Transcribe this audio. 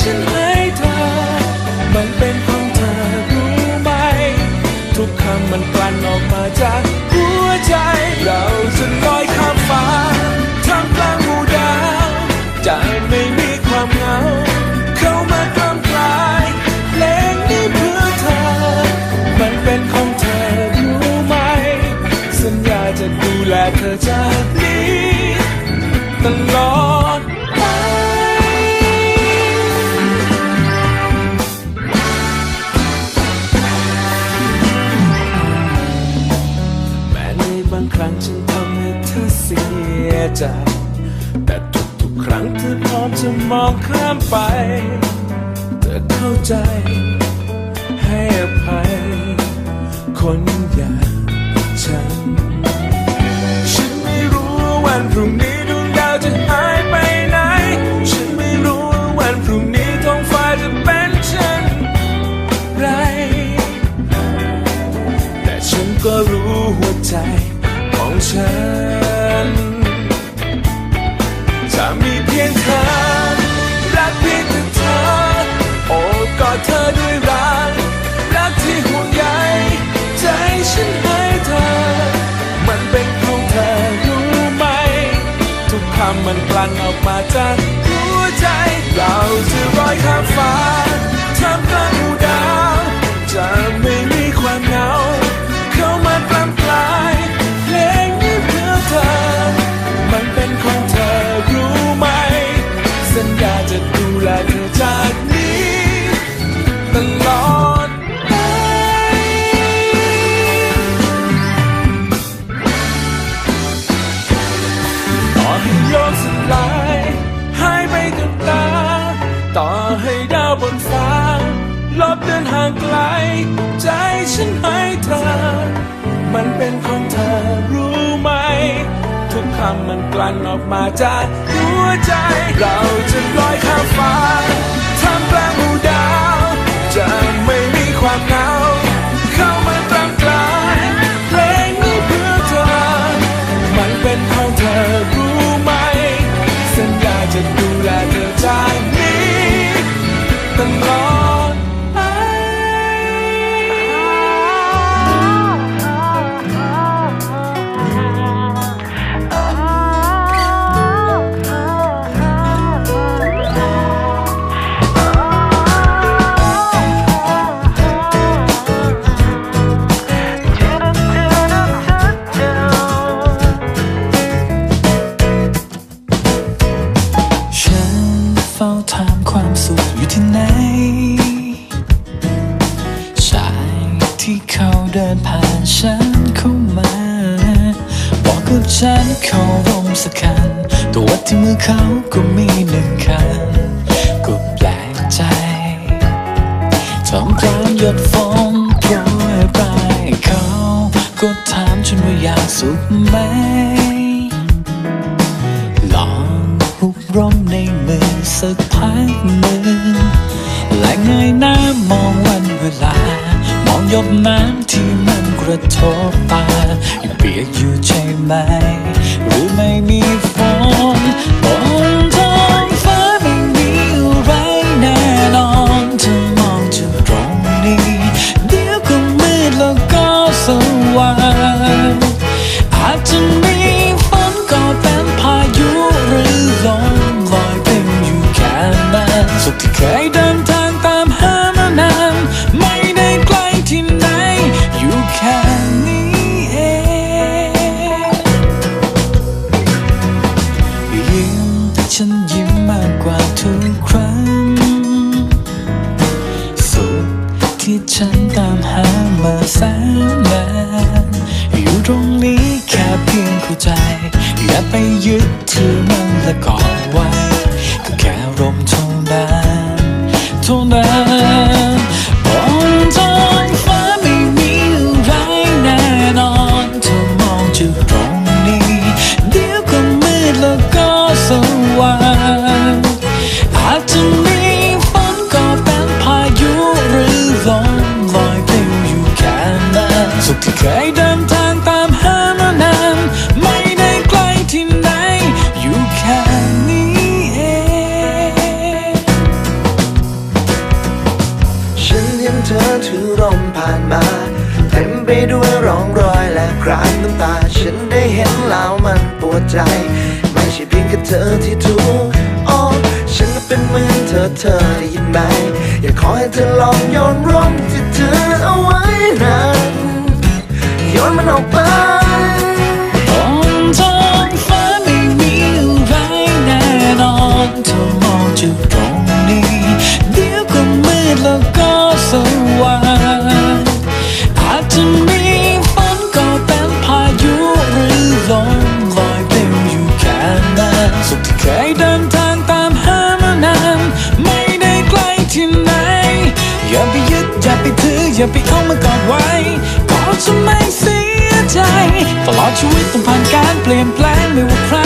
ฉันให้เธอ มันเป็นของเธอรู้ไหม ทุกคำมันกลั่นออกมาจากหัวใจ เราจะลอยข้ามฟ้าท่ามกลางหมู่ดาวจะไม่มีความเหงา ครั้งเธอพร้อมจะมองข้ามไปเธอเข้าใจ ให้อภัย คนอย่างฉัน ฉันไม่รู้ว่าวันพรุ่งนี้ดวงดาวจะหายไปไหน ฉันไม่รู้ว่าวันพรุ่งนี้ท้องฟ้าจะเป็นเช่นไร แต่ฉันก็รู้หัวใจของฉัน มีเพียงเธอ รักเพียงแต่เธอ โอบกอดเธอด้วยรัก รักที่ห่วงใยใจฉันให้เธอ มันเป็นของเธอรู้ไหม ทุกคำมันกลั่นออกมาจากหัวใจ เราจะลอยข้ามฟ้า โลกสลายหายไปกับตา ต่อให้ดาวบนฟ้า ลบเดินห่างไกล ใจฉันให้เธอ มันเป็นของเธอรู้ไหม ทุกคำมันกลั่นออกมาจากหัวใจ เราจะลอยข้ามฟ้าท่ามกลางหมู่ดาว จะไม่มีความเหงา นผ่านฉันเข้ามา บอกกับฉันเขารมสักคัน ตัวที่มือเขาก็มีหนึ่งคันก็แปลกใจทำกลางหยดฝนโปรยปลายเขาก็ถามฉันว่าอยากสุขไหม หยดน้ำที่มันกระทบตายังเปียกอยู่ใช่ไหม หรือไม่มีฝนบนท้องฟ้าไม่มีอะไรแน่นอนถ้ามองจากตรงนี้ เดี๋ยวก็มืดแล้วก็สว่าง ฉันตามหามาแสนนานอยู่ตรงนี้แค่เพียงเข้าใจ อย่าไปยึดถือมันและกอน ธอถือร่มผ่านมา เต็มไปด้วยร่องรอยและคราบน้ำตา ฉันได้เห็นแล้วมันปวดใจ ไม่ใช่เพียงแค่เธอที่ถูกโอ้ฉันเป็นเหมือนเธอเธอได้ยินไหม อยากขอให้เธอลองโยนร่มที่เธอเอาไว้นั้นโยนมันออกไปบนท้องฟ้าไม่มีอะไรแน่นอนเธอมองจากตรงนี้่าไปเอามากอดไว้ก็จะไม่เสียใจ ตลอดชีวิตต้องผ่านการเปลี่ยนแปลงไม่ว่าใคร